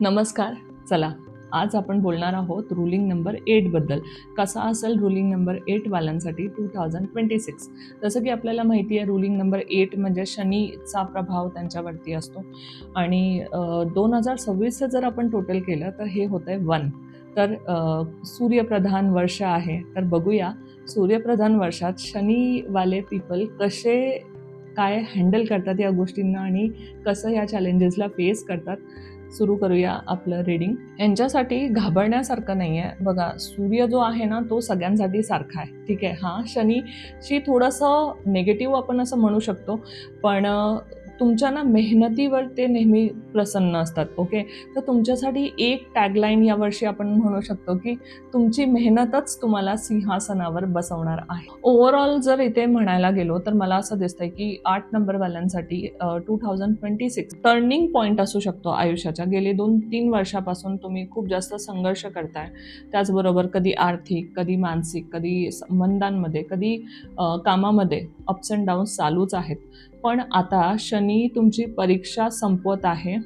नमस्कार. चला आज आपण बोलणार आहोत रुलिंग नंबर एटबद्दल कसा असेल रुलिंग नंबर एटवाल्यांसाठी टू थाउजंड ट्वेंटी सिक्स जसं की आपल्याला माहिती आहे रुलिंग नंबर एट म्हणजे शनीचा प्रभाव त्यांच्यावरती असतो. आणि दोन हजार सव्वीसचं जर आपण टोटल केलं तर हे होतं आहे वन तर सूर्यप्रधान वर्ष आहे. तर बघूया सूर्यप्रधान वर्षात शनीवाले पीपल कसे काय हँडल करतात या गोष्टींना आणि कसं या चॅलेंजेसला फेस करतात. सुरू करूया आपलं रीडिंग यांच्यासाठी घाबरण्यासारखं नाही आहे बघा सूर्य जो आहे ना तो सगळ्यांसाठी सारखा आहे. ठीक आहे? हां शनीशी थोडंसं निगेटिव्ह आपण असं म्हणू शकतो. पण तुमच्या ना मेहनतीवर ते नेहमी प्रसन्न असतात ओके तर तुमच्यासाठी एक टॅगलाईन यावर्षी आपण म्हणू शकतो की तुमची मेहनतच तुम्हाला सिंहासनावर बसवणार आहे. ओव्हरऑल जर इथे म्हणायला गेलो तर मला असं दिसतंय की आठ नंबरवाल्यांसाठी two thousand twenty six turning point असू शकतो आयुष्याच्या. गेले दोन तीन वर्षापासून तुम्ही खूप जास्त संघर्ष करताय. त्याचबरोबर कधी आर्थिक कधी मानसिक कधी संबंधांमध्ये कधी कामामध्ये अप्स अँड डाऊन्स चालूच आहेत. पण आता शनी तुमची परीक्षा संपवत आहे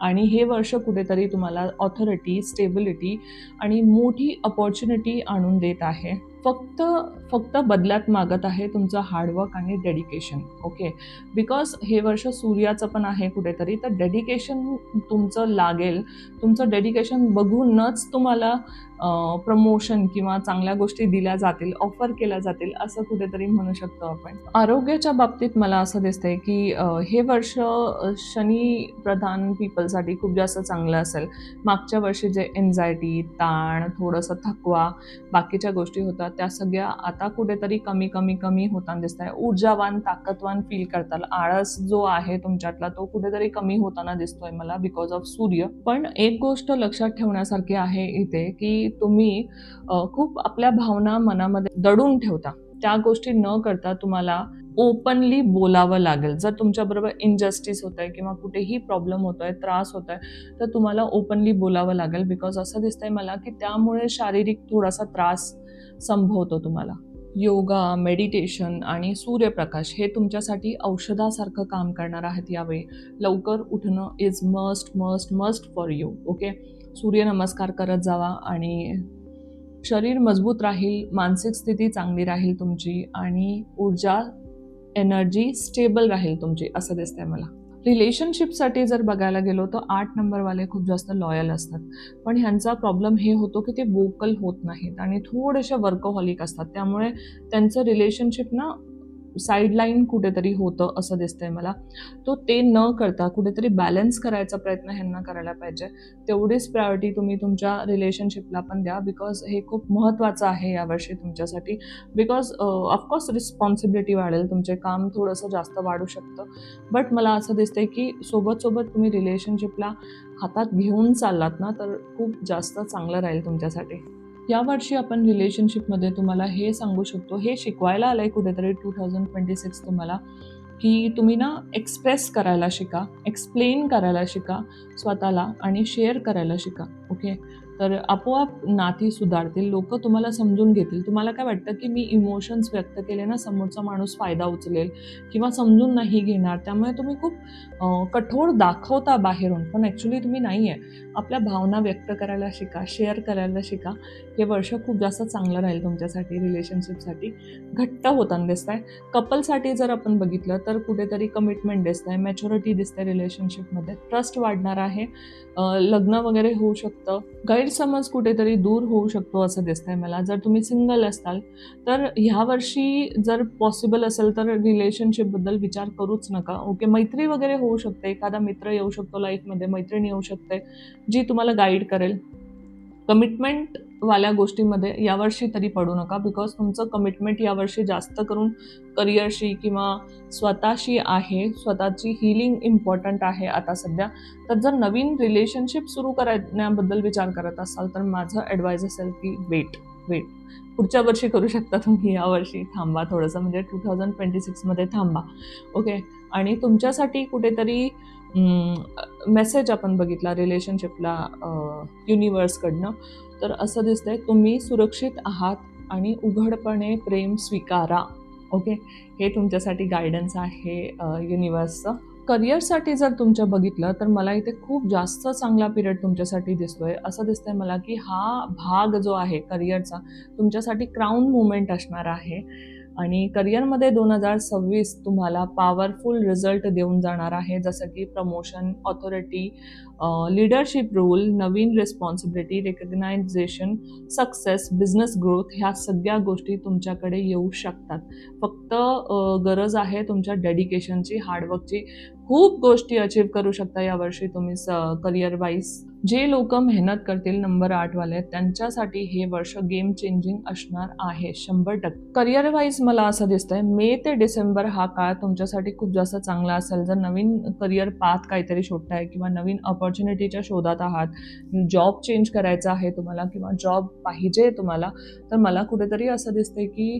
आणि हे वर्ष कुठेतरी तुम्हाला ऑथॉरिटी स्टेबिलिटी आणि मोठी अपॉर्च्युनिटी आणून देत आहे. फक्त फक्त बदल्यात मागत आहे तुमचं हार्डवर्क आणि डेडिकेशन ओके बिकॉज हे वर्ष सूर्याचं पण आहे कुठेतरी तर डेडिकेशन तुमचं लागेल. तुमचं डेडिकेशन बघूनच तुम्हाला प्रमोशन किंवा चांगल्या गोष्टी दिल्या जातील ऑफर केल्या जातील असं कुठेतरी म्हणू शकतो आपण. आरोग्याच्या बाबतीत मला असं दिसतंय की हे वर्ष शनी प्रधान पीपलसाठी खूप जास्त चांगलं असेल. मागच्या वर्षी जे एन्झायटी ताण थोडंसं थकवा बाकीच्या गोष्टी होतात त्या सगळ्या आता कुठेतरी कमी कमी कमी होताना दिसत आहे ऊर्जावान ताकदवान फील करताल. आळस जो आहे तुमच्यातला तो कुठेतरी कमी होताना दिसतोय मला बिकॉज ऑफ सूर्य. पण एक गोष्ट लक्षात ठेवण्यासारखी आहे इथे की तुम्ही खूप आपल्या भावना मनामध्ये दडून ठेवता. त्या गोष्टी न करता तुम्हाला ओपनली बोलावं लागेल. जर तुमच्याबरोबर इनजस्टिस होत आहे किंवा कुठेही प्रॉब्लेम होतोय त्रास होत आहे तर तुम्हाला ओपनली बोलावं लागेल. बिकॉज असं दिसतंय मला की त्यामुळे शारीरिक थोडासा त्रास संभवतो तुम्हाला. योगा मेडिटेशन आणि सूर्यप्रकाश हे तुमच्यासाठी औषधासारखं काम करणार आहेत यावेळी. लवकर उठणं is must must must for you okay सूर्यनमस्कार करत जावा आणि शरीर मजबूत राहील मानसिक स्थिती चांगली राहील तुमची आणि ऊर्जा एनर्जी स्टेबल राहील तुमची असं दिसतंय मला. रिलेशनशिपसाठी जर बघायला गेलो तर आठ नंबरवाले खूप जास्त लॉयल असतात. पण ह्यांचा प्रॉब्लेम हे होतो की ते वोकल होत नाहीत आणि थोडेसे वर्कहॉलिक असतात. त्यामुळे त्यांचं रिलेशनशिप ना साईडलाईन कुठेतरी होतं असं दिसतंय मला. तो ते न करता कुठेतरी बॅलन्स करायचा प्रयत्न ह्यांना करायला पाहिजे. तेवढीच प्रायोरिटी तुम्ही तुमच्या रिलेशनशिपला पण द्या बिकॉज हे खूप महत्त्वाचं आहे यावर्षी तुमच्यासाठी. बिकॉज ऑफकोर्स रिस्पॉन्सिबिलिटी वाढेल तुमचे काम थोडंसं जास्त वाढू शकतं. बट मला असं दिसतंय की सोबत सोबत तुम्ही रिलेशनशिपला हातात घेऊन चाललात ना तर खूप जास्त चांगलं राहील तुमच्यासाठी. यावर्षी आपण रिलेशनशिपमध्ये तुम्हाला हे सांगू शकतो हे शिकवायला आलं आहे कुठेतरी टू थाउजंड ट्वेंटी सिक्स तुम्हाला की तुम्ही ना एक्सप्रेस करायला शिका एक्सप्लेन करायला शिका स्वतःला आणि शेअर करायला शिका ओके तर आपोआप नाती सुधारतील लोक तुम्हाला समजून घेतील. तुम्हाला काय वाटतं की मी इमोशन्स व्यक्त केले ना समोरचा माणूस फायदा उचलेल किंवा समजून नाही घेणार? त्यामुळे तुम्ही खूप कठोर दाखवता बाहेरून पण ॲक्च्युली तुम्ही नाही आहे आपल्या भावना व्यक्त करायला शिका शेअर करायला शिका. हे वर्ष खूप जास्त चांगलं राहील तुमच्यासाठी रिलेशनशिपसाठी घट्ट होताना दिसत आहे कपलसाठी जर आपण बघितलं तर कुठेतरी कमिटमेंट दिसत आहे मॅच्युरिटी दिसते रिलेशनशिपमध्ये ट्रस्ट वाढणार आहे. लग्न वगैरे होऊ शकतं. गैर गैरसमज कुठेतरी दूर होऊ शकतो असं दिसतंय मला. जर तुम्ही सिंगल असाल तर ह्या वर्षी जर पॉसिबल असेल तर रिलेशनशिपबद्दल विचार करूच नका. ओके मैत्री वगैरे होऊ शकते. एखादा मित्र येऊ शकतो लाईफमध्ये मैत्रीण येऊ शकते जी तुम्हाला गाईड करेल. कमिटमेंट वाल्या गोष्टीमध्ये यावर्षी तरी पडू नका बिकॉज तुमचं कमिटमेंट यावर्षी जास्त करून करिअरशी किंवा स्वतःशी आहे स्वतःची हिलिंग इम्पॉर्टंट आहे आता सध्या. तर जर नवीन रिलेशनशिप सुरू करण्याबद्दल विचार करत असाल तर माझं ॲडवाईज असेल की वेट वेट पुढच्या वर्षी करू शकता तुम्ही यावर्षी. थांबा थोडंसं म्हणजे टू थाउजंड ट्वेंटी सिक्समध्ये थांबा. ओके आणि तुमच्यासाठी कुठेतरी मेसेज आपण बघितला रिलेशनशिपला युनिवर्सकडनं तर असं दिसतंय तुम्ही सुरक्षित आहात आणि उघडपणे प्रेम स्वीकारा. ओके हे तुमच्यासाठी गायडन्स आहे युनिवर्सचं करिअरसाठी जर तुमच्या बघितलं तर मला इथे खूप जास्त चांगला पिरियड तुमच्यासाठी दिसतोय. असं दिसतंय मला की हा भाग जो आहे करिअरचा तुमच्यासाठी क्राऊन मुवमेंट असणार आहे. आणि करिअरमध्ये दोन हजार सव्वीस तुम्हाला पॉवरफुल रिझल्ट देऊन जाणार आहे. जसं की प्रमोशन ऑथॉरिटी लिडरशिप रोल नवीन responsibility recognisation success business growth ह्या सगळ्या गोष्टी तुमच्याकडे येऊ शकतात. फक्त गरज आहे तुमच्या डेडिकेशनची हार्डवर्कची खूप गोष्टी अचीव करू शकता यावर्षी तुम्ही स करिअर वाईज जे लोक मेहनत करतील नंबर आठवाले त्यांच्यासाठी हे वर्ष गेम चेंजिंग असणार आहे शंभर टक्के. करिअर वाईज मला असं दिसतंय मे ते डिसेंबर हा काळ तुमच्यासाठी खूप जास्त चांगला असेल. जर नवीन करिअर पाथ काहीतरी शोधताय किंवा नवीन ऑपॉर्च्युनिटीच्या शोधात आहात जॉब चेंज करायचा आहे तुम्हाला किंवा जॉब पाहिजे तुम्हाला तर मला कुठेतरी असं दिसतंय की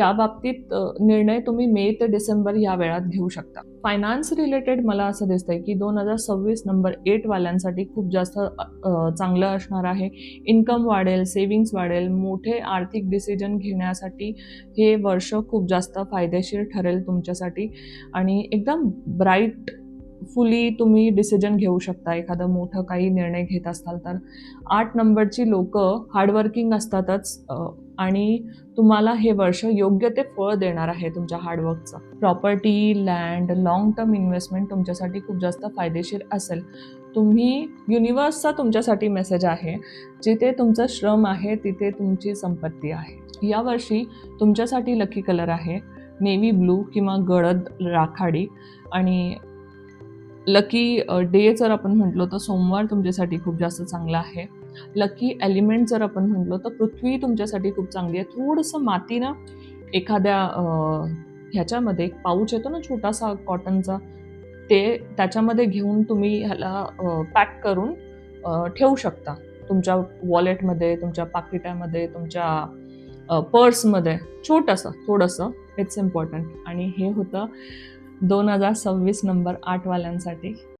त्या बाबतीत निर्णय तुम्ही मे ते डिसेंबर या वेळात घेऊ शकता. फायनान्स रिलेटेड मला असं दिसतंय की दोन हजार सव्वीस नंबर एटवाल्यांसाठी खूप जास्त चांगलं असणार आहे. इन्कम वाढेल सेविंग्स वाढेल मोठे आर्थिक डिसिजन घेण्यासाठी हे वर्ष खूप जास्त फायदेशीर ठरेल तुमच्यासाठी. आणि एकदम ब्राईट फुली तुम्ही डिसिजन घेऊ शकता. एखादं मोठं काही निर्णय घेत असाल तर. आठ नंबरची लोक हार्डवर्किंग असतातच आणि तुम्हाला हे वर्ष योग्य ते फळ देणार आहे तुमच्या हार्डवर्कचं property land long term investment तुमच्यासाठी खूप जास्त फायदेशीर असेल. तुम्ही युनिवर्सचा तुमच्यासाठी मेसेज आहे. जिथे तुमचं श्रम आहे तिथे तुमची संपत्ती आहे. यावर्षी तुमच्यासाठी लकी कलर आहे. नेव्ही ब्लू किंवा गडद राखाडी. आणि लकी डे जर आपण म्हटलो तर सोमवार तुमच्यासाठी खूप जास्त चांगला आहे. लकी एलिमेंट जर आपण म्हटलो तर पृथ्वी तुमच्यासाठी खूप चांगली आहे. थोडंसं मातीनं एखाद्या ह्याच्यामध्ये एक पाऊच येतो ना छोटासा कॉटनचा ते त्याच्यामध्ये घेऊन तुम्ही ह्याला पॅक करून ठेवू शकता. तुमच्या वॉलेटमध्ये तुमच्या पाकिटामध्ये तुमच्या पर्समध्ये छोटंसं थोडंसं. इट्स इम्पॉर्टंट आणि हे होतं दोन हजार सव्वीस नंबर आठवाल्यांसाठी.